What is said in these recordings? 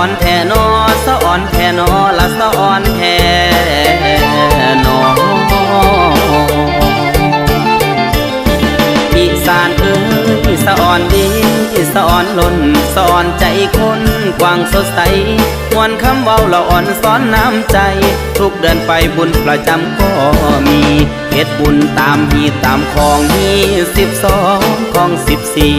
อนแท่นอสะอ่อนแท่นอละสะอ่อนแท่นออีสานเอ้ยสะอ่อนดีสะอ่อนล่นสะออนใจคนกว้างสดใสมวนคำเว้าละอ่อนสอนน้ำใจ ทุกเดินไปบุญประจำก็มีเฮ็ดบุญตามหีตามของมีสิบสองของสิบสี่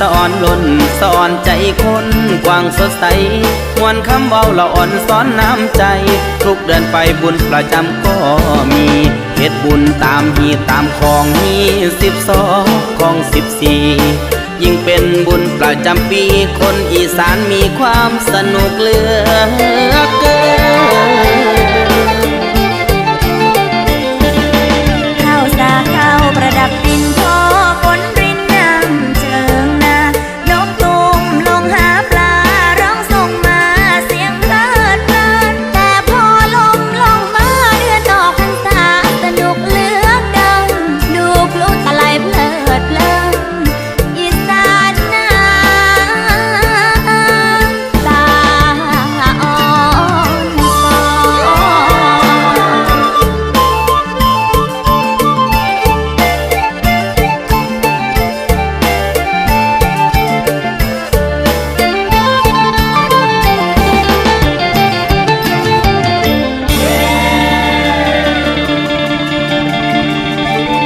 สะอ่อนล้นสะอ่อนใจคนกว้างสดใสมวนคำเบาละอ่อนสอนน้ำใจ ทุกเดินไปบุญประจำก็มีเฮ็ดบุญตามฮีตามของมีสิบสองของสิบสี่ยิ่งเป็นบุญประจำปีคนอีสานมีความสนุกเหลือเกิน